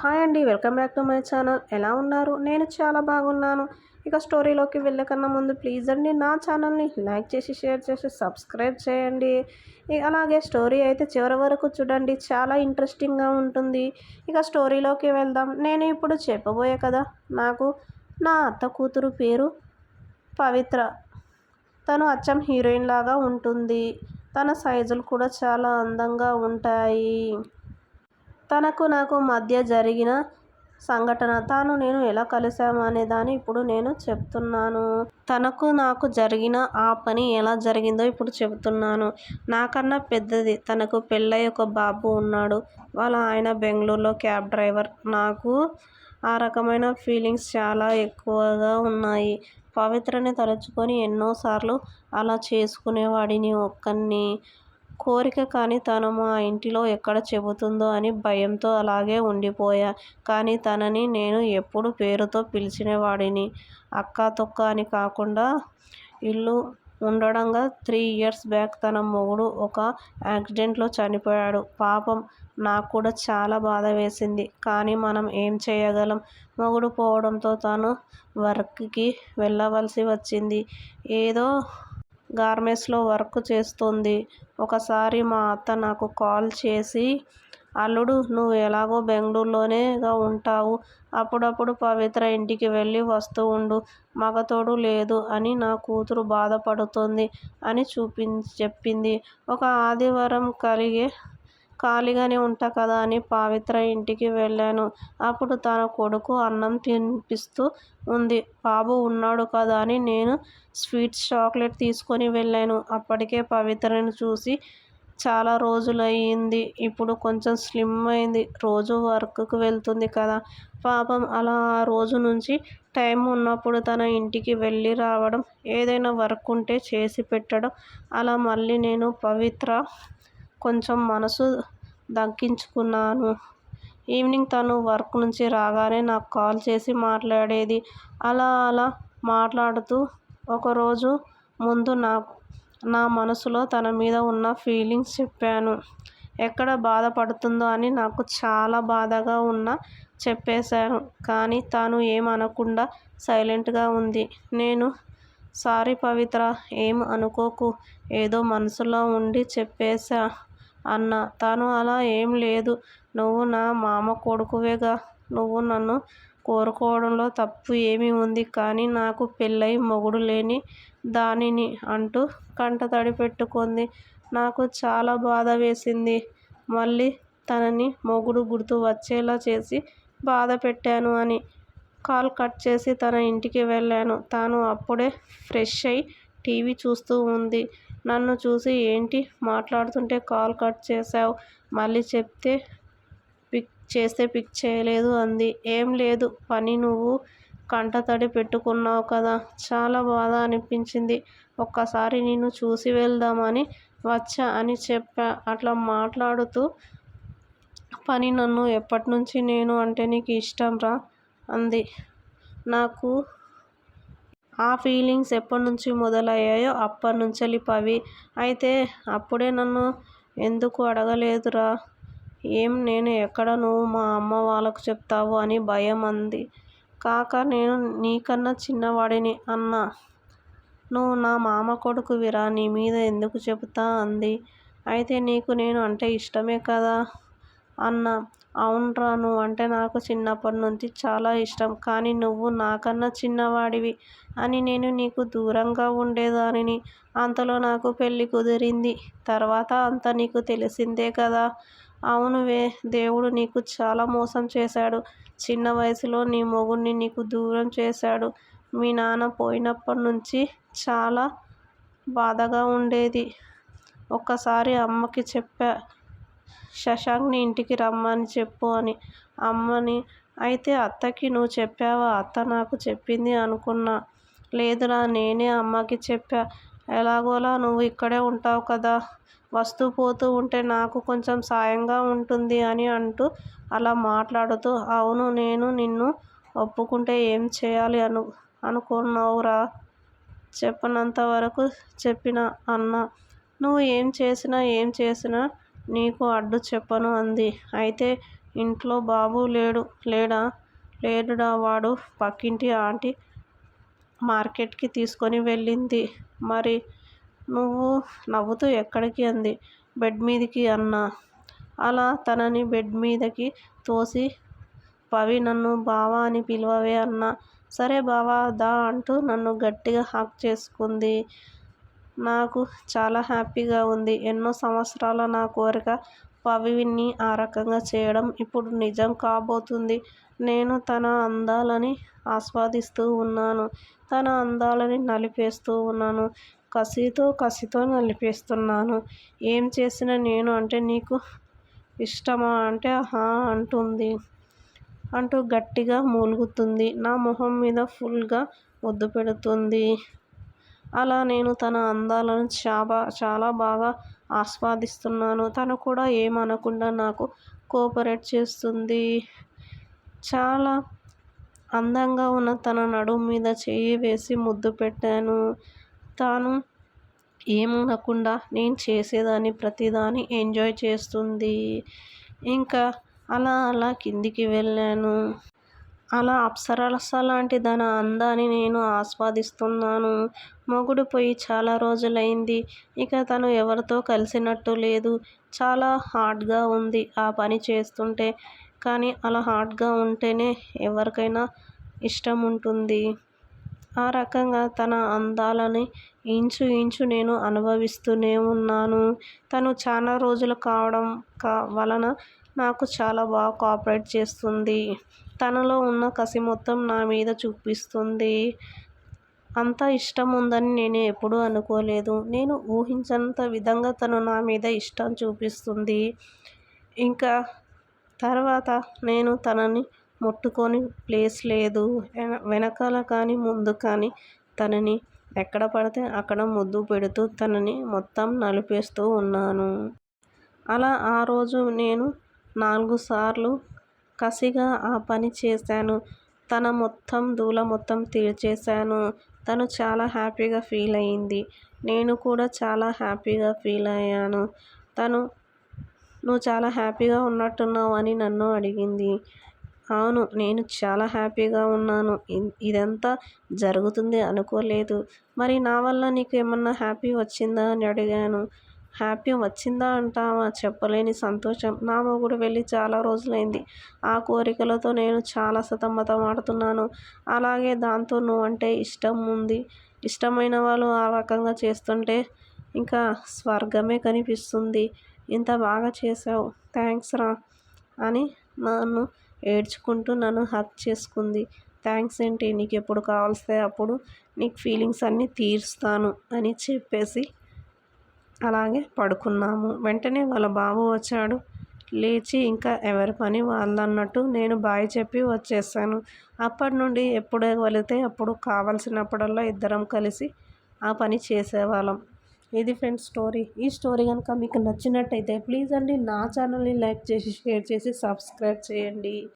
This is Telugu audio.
హాయ్ అండి welcome back to my channel. ఎలా ఉన్నారు? నేను చాలా బాగున్నాను. ఇక స్టోరీలోకి వెళ్ళకన్నా ముందు ప్లీజ్ అండి నా ఛానల్ని లైక్ చేసి షేర్ చేసి సబ్స్క్రైబ్ చేయండి. అలాగే స్టోరీ అయితే చివరి వరకు చూడండి. చాలా ఇంట్రెస్టింగ్గా ఉంటుంది. ఇక స్టోరీలోకి వెళ్దాం. నేను ఇప్పుడు చెప్పబోయే కదా నాకు నా అత్త కూతురు పేరు పవిత్ర. తను అచ్చం హీరోయిన్ లాగా ఉంటుంది. తన సైజులు కూడా చాలా అందంగా ఉంటాయి. తనకు నాకు మధ్య జరిగిన సంఘటన తాను నేను ఎలా కలిసాము అనే దాన్ని ఇప్పుడు నేను చెప్తున్నాను. తనకు నాకు జరిగిన ఆ పని ఎలా జరిగిందో ఇప్పుడు చెబుతున్నాను. నాకన్నా పెద్దది తనకు పెళ్ళై ఒక బాబు ఉన్నాడు. వాళ్ళ ఆయన బెంగళూరులో క్యాబ్ డ్రైవర్. నాకు ఆ రకమైన ఫీలింగ్స్ చాలా ఎక్కువగా ఉన్నాయి. పవిత్రని తలుచుకొని ఎన్నోసార్లు అలా చేసుకునేవాడిని ఒక్కన్ని కోరిక కానీ తను మా ఇంటిలో ఎక్కడ చెబుతుందో అని భయంతో అలాగే ఉండిపోయా. కానీ తనని నేను ఎప్పుడు పేరుతో పిలిచినవాడిని. అక్క తొక్క అని కాకుండా ఇల్లు ఉండడంగా త్రీ ఇయర్స్ బ్యాక్ తన మొగుడు ఒక యాక్సిడెంట్లో చనిపోయాడు. పాపం నాకు కూడా చాలా బాధ వేసింది. కానీ మనం ఏం చేయగలం? మొగుడు పోవడంతో తను వర్క్కి వెళ్ళవలసి వచ్చింది. ఏదో గార్మెంట్స్లో వర్క్ చేస్తుంది. ఒకసారి మా అత్త నాకు కాల్ చేసి అల్లుడు నువ్వు ఎలాగో బెంగళూరులోనేగా ఉంటావు. అప్పుడప్పుడు పవిత్ర ఇంటికి వెళ్ళి వస్తూ ఉండు. మగతోడు లేదు అని నా కూతురు బాధపడుతుంది అని చూపి చెప్పింది. ఒక ఆదివారం కలిగే ఖాళీగానే ఉంటా కదా అని పవిత్ర ఇంటికి వెళ్ళాను. అప్పుడు తన కొడుకు అన్నం తినిపిస్తూ ఉంది. బాబు ఉన్నాడు కదా అని నేను స్వీట్స్ చాక్లెట్ తీసుకొని వెళ్ళాను. అప్పటికే పవిత్రను చూసి చాలా రోజులయ్యింది. ఇప్పుడు కొంచెం స్లిమ్ అయింది. రోజు వర్క్కు వెళ్తుంది కదా. పాపం అలా ఆ రోజు నుంచి టైం ఉన్నప్పుడు తన ఇంటికి వెళ్ళి రావడం ఏదైనా వర్క్ ఉంటే చేసి పెట్టడం అలా మళ్ళీ నేను పవిత్ర కొంచెం మనసు దక్కించుకున్నాను. ఈవినింగ్ తను వర్క్ నుంచి రాగానే నాకు కాల్ చేసి మాట్లాడేది. అలా అలా మాట్లాడుతూ ఒకరోజు ముందు నాకు నా మనసులో తన మీద ఉన్న ఫీలింగ్స్ చెప్పాను. ఎక్కడ బాధపడుతుందో అని నాకు చాలా బాధగా ఉన్న చెప్పేశాను. కానీ తాను ఏమనకుండా సైలెంట్గా ఉంది. నేను సారీ పవిత్ర ఏం అనుకోకు. ఏదో మనసులో ఉండి చెప్పేశా. అన్న. తను అలా ఏం లేదు. నువ్వు నా మామ కొడుకువేగా. నువ్వు నన్ను కోరుకోవడంలో తప్పు ఏమి ఉంది. కానీ నాకు పెళ్ళై మొగుడు లేని దానిని అంటూ కంటతడి పెట్టుకుంది. నాకు చాలా బాధ వేసింది. మళ్ళీ తనని మొగుడు గుర్తు వచ్చేలా చేసి బాధ పెట్టాను అని కాల్ కట్ చేసి తన ఇంటికి వెళ్ళాను. తాను అప్పుడే ఫ్రెష్ అయి టీవీ చూస్తూ ఉంది. నన్ను చూసి ఏంటి మాట్లాడుతుంటే కాల్ కట్ చేశావు? మళ్ళీ చెప్తే పిక్ చేస్తే పిక్ చేయలేదు అంది. ఏం లేదు పని నువ్వు కంటతడి పెట్టుకున్నావు కదా. చాలా బాధ అనిపించింది. ఒక్కసారి నిన్ను చూసి వెళ్దామని వచ్చా అని చెప్పా. అట్లా మాట్లాడుతూ పని నన్ను ఎప్పటి నుంచి నేను అంటే నీకు ఇష్టం రా అంది. నాకు ఆ ఫీలింగ్స్ ఎప్పటి నుంచి మొదలయ్యాయో అప్పటి నుంచి పవి. అయితే అప్పుడే నన్ను ఎందుకు అడగలేదురా? ఏం నేను ఎక్కడ నువ్వు మా అమ్మ వాళ్ళకు చెప్తావు అని భయం అంది. కాక నేను నీకన్నా చిన్నవాడిని అన్నా. నువ్వు నా మామ కొడుకువిరా నీ మీద ఎందుకు చెబుతా అంది. అయితే నీకు నేను అంటే ఇష్టమే కదా? అన్నా. అవునరా నువ్వు అంటే నాకు చిన్నప్పటి నుంచి చాలా ఇష్టం కానీ నువ్వు నాకన్నా చిన్నవాడివి అని నేను నీకు దూరంగా ఉండేదానిని. అంతలో నాకు పెళ్ళి కుదిరింది తర్వాత అంతా నీకు తెలిసిందే కదా. అవునువే దేవుడు నీకు చాలా మోసం చేశాడు. చిన్న వయసులో నీ మొగుడిని నీకు దూరం చేశాడు. మీ నాన్న పోయినప్పటి నుంచి చాలా బాధగా ఉండేది. ఒక్కసారి అమ్మకి చెప్పా శశాంక్ని ఇంటికి రమ్మని చెప్పు అని. అమ్మని అయితే అత్తకి నువ్వు చెప్పావా? అత్త నాకు చెప్పింది అనుకున్నా. లేదురా నేనే అమ్మకి చెప్పా. ఎలాగోలా నువ్వు ఇక్కడే ఉంటావు కదా. వస్తూ పోతూ ఉంటే నాకు కొంచెం సాయంగా ఉంటుంది అని అంటూ అలా మాట్లాడుతూ అవును నేను నిన్ను ఒప్పుకుంటే ఏం చేయాలి అను అనుకున్నావురా? చెప్పనంత వరకు చెప్పిన అన్న. నువ్వు ఏం చేసినా ఏం చేసినా నీకు అడ్డు చెప్పను అంది. అయితే ఇంట్లో బాబు లేడు లేడా? లేడుడా వాడు? పక్కింటి ఆంటీ మార్కెట్కి తీసుకొని వెళ్ళింది. మరి నువ్వు నవ్వుతూ ఎక్కడికి అంది. బెడ్ మీదకి అన్నా. అలా తనని బెడ్ మీదకి తోసి పవి నన్ను బావా అని పిలవవే అన్నా. సరే బావా దా అంటూ నన్ను గట్టిగా హాక్ చేసుకుంది. నాకు చాలా హ్యాపీగా ఉంది. ఎన్నో సంవత్సరాల నా కోరిక పవిని ఆ రకంగా చేయడం ఇప్పుడు నిజం కాబోతుంది. నేను తన అందాలని ఆస్వాదిస్తూ ఉన్నాను. తన అందాలని నలిపేస్తూ ఉన్నాను. కసితో కసితో నలిపేస్తున్నాను. ఏం చేసినా నేను అంటే నీకు ఇష్టమా అంటే హా అంటుంది. అంటూ గట్టిగా మూలుగుతుంది. నా మొహం మీద ఫుల్గా ముద్దు పెడుతుంది. అలా నేను తన అందాలను చాలా చాలా బాగా ఆస్వాదిస్తున్నాను. తను కూడా ఏమనకుండా నాకు కోఆపరేట్ చేస్తుంది. చాలా అందంగా ఉన్న తన నడుము మీద చేయి వేసి ముద్దు పెట్టాను. తాను ఏమనకుండా నేను చేసేదాన్ని ప్రతిదాన్ని ఎంజాయ్ చేస్తుంది. ఇంకా అలా అలా కిందికి వెళ్ళాను. అలా అప్సరస లాంటి తన అందాన్ని నేను ఆస్వాదిస్తున్నాను. మొగుడు పోయి చాలా రోజులైంది. ఇక తను ఎవరితో కలిసినట్టు లేదు. చాలా హార్డ్గా ఉంది ఆ పని చేస్తుంటే. కానీ అలా హార్డ్గా ఉంటేనే ఎవరికైనా ఇష్టం ఉంటుంది. ఆ రకంగా తన అందాలని ఇంచు ఇంచు నేను అనుభవిస్తూనే ఉన్నాను. తను చాలా రోజులు కావడం కా వలన నాకు చాలా బాగా కోఆపరేట్ చేస్తుంది. తనలో ఉన్న కసి మొత్తం నా మీద చూపిస్తుంది. అంత ఇష్టం ఉందని నేను ఎప్పుడూ అనుకోలేదు. నేను ఊహించనంత విధంగా తను నా మీద ఇష్టం చూపిస్తుంది. ఇంకా తర్వాత నేను తనని ముట్టుకొని ప్లేస్ లేదు. వెనకాల కానీ ముందు కానీ తనని ఎక్కడ పడితే అక్కడ ముద్దు పెడుతూ తనని మొత్తం నలిపేస్తూ ఉన్నాను. అలా ఆ రోజు నేను నాలుగు సార్లు కసిగా ఆ పని చేశాను. తన మొత్తం దూల మొత్తం తీర్చేశాను. తను చాలా హ్యాపీగా ఫీల్ అయ్యింది నేను కూడా చాలా హ్యాపీగా ఫీల్ అయ్యాను. తను నువ్వు చాలా హ్యాపీగా ఉన్నట్టున్నావు అని నన్ను అడిగింది. అవును నేను చాలా హ్యాపీగా ఉన్నాను. ఇదంతా జరుగుతుంది అనుకోలేదు. మరి నా వల్ల నీకు ఏమన్నా హ్యాపీ వచ్చిందా అని అడిగాను. హ్యాపీ వచ్చిందా అంటావా? చెప్పలేని సంతోషం. నా మొగుడు వెళ్ళి చాలా రోజులైంది. ఆ కోరికలతో నేను చాలా సతమతమాడుతున్నాను అలాగే దాంతో నువ్వంటే ఇష్టం ఉంది. ఇష్టమైన వాళ్ళు ఆ రకంగా చేస్తుంటే ఇంకా స్వర్గమే కనిపిస్తుంది. ఇంత బాగా చేసావు థ్యాంక్స్ రా అని నన్ను ఏడ్చుకుంటూ నన్ను హక్ చేసుకుంది. థ్యాంక్స్ ఏంటి? నీకు ఎప్పుడు కావాల్స్తే అప్పుడు నీకు ఫీలింగ్స్ అన్నీ తీరుస్తాను అని చెప్పేసి అలాగే పడుకున్నాము. వెంటనే వాళ్ళ బాబు వచ్చాడు. లేచి ఇంకా ఎవరి పని వాళ్ళన్నట్టు నేను బాయ్ చెప్పి వచ్చేసాను. అప్పటి నుండి ఎప్పుడు వెళితే అప్పుడు కావలసినప్పుడల్లా ఇద్దరం కలిసి ఆ పని చేసేవాళ్ళం. ఇది ఫ్రెండ్స్ స్టోరీ. ఈ స్టోరీ కనుక మీకు నచ్చినట్టయితే ప్లీజ్ అండి నా ఛానల్ని లైక్ చేసి షేర్ చేసి సబ్స్క్రైబ్ చేయండి.